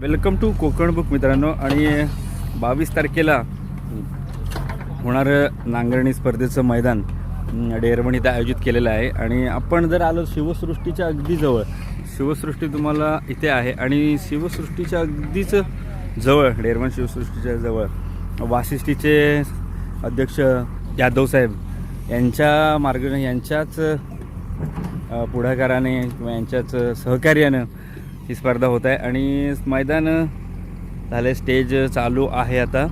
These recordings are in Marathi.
वेलकम टू कोकण बुक मित्रांनो. आणि बावीस तारखेला होणारं नांगरणी स्पर्धेचं मैदान अं, डेरवण इथं आयोजित केलेलं आहे. आणि आपण जर आलो शिवसृष्टीच्या अगदी जवळ शिवसृष्टी तुम्हाला इथे आहे. आणि शिवसृष्टीच्या अगदीच जवळ डेरवण शिवसृष्टीच्या जवळ वासिष्ठीचे अध्यक्ष यादव साहेब यांच्या मार्ग यांच्याच पुढाकाराने किंवा यांच्याच सहकार्यानं ही स्पर्धा होत आहे. आणि मैदान झालं स्टेज चालू आहे आता.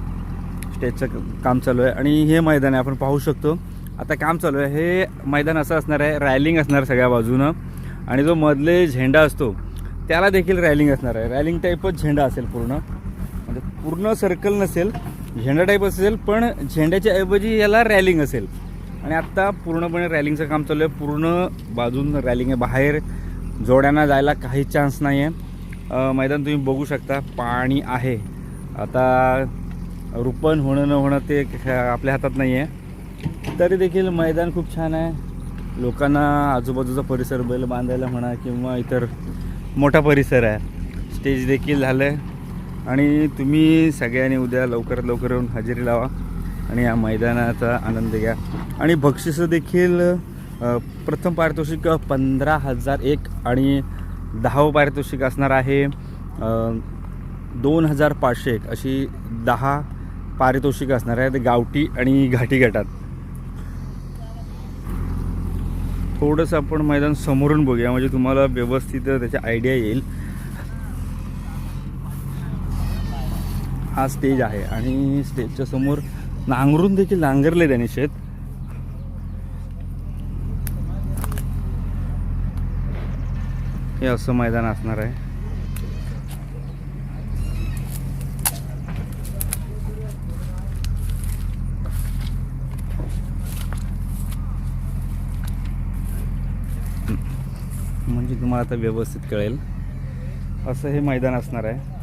स्टेजचं काम चालू आहे. आणि हे मैदान आहे आपण पाहू शकतो. आता काम चालू आहे. हे मैदान असं असणार आहे रॅलिंग असणार सगळ्या बाजूनं. आणि जो मधले झेंडा असतो त्याला देखील रॅलिंग असणार आहे. रॅलिंग टाईपच झेंडा असेल पूर्ण. म्हणजे पूर्ण सर्कल नसेल झेंडा टाईप असेल पण झेंड्याच्या ऐवजी याला रॅलिंग असेल. आणि आत्ता पूर्णपणे रॅलिंगचं काम चालू आहे. पूर्ण बाजून रॅलिंग आहे. बाहेर जोड्यांना जायला काही चान्स नाही आहे मैदान तुम्ही बघू शकता पाणी आहे. आता रुपण होणं न होणं ते आपल्या हातात नाही आहे तरी देखील मैदान खूप छान आहे. लोकांना आजूबाजूचा परिसर बैल बांधायला म्हणा किंवा इतर मोठा परिसर आहे. स्टेज देखील झालं आहे आणि तुम्ही सगळ्यांनी उद्या लवकरात लवकर येऊन हजेरी लावा आणि या मैदानाचा आनंद घ्या. आणि बक्षिसं देखील प्रथम पारितोषिक पंधरा हजार एक आणि दहावं पारितोषिक असणार आहे दोन हजार पाचशे एक. अशी दहा पारितोषिक असणार आहेत गावठी आणि घाटी गटात. थोडंसं आपण मैदान समोरून बघूया म्हणजे तुम्हाला व्यवस्थित त्याची आयडिया येईल. हा स्टेज आहे आणि स्टेजच्या समोर नांगरून देखील नांगरले त्याने शेत. हे असं मैदान असणार आहे. म्हणजे तुम्हाला आता व्यवस्थित कळेल. असं हे मैदान असणार आहे.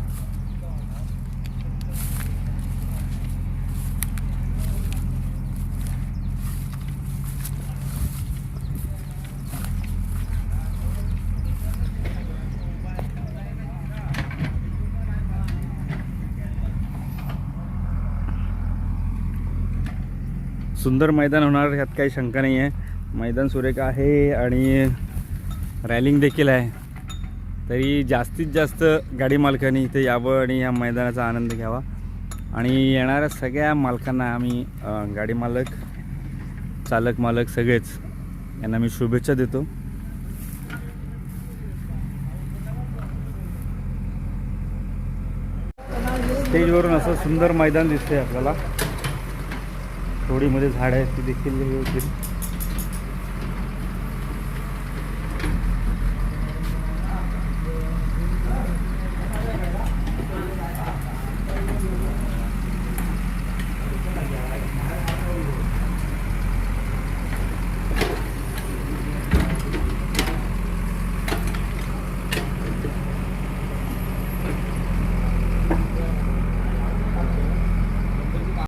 सुंदर मैदान होणार ह्यात काही शंका नाही आहे मैदान सुरेख आहे आणि रॅलिंग देखील आहे. तरी जास्तीत जास्त गाडी मालकांनी इथे यावं आणि या मैदानाचा आनंद घ्यावा. आणि येणाऱ्या सगळ्या मालकांना आम्ही गाडी मालक चालक मालक सगळेच यांना मी शुभेच्छा देतो. स्टेजवरून असं सुंदर मैदान दिसतंय आपल्याला. थोडीमध्ये झाड आहेत ती देखील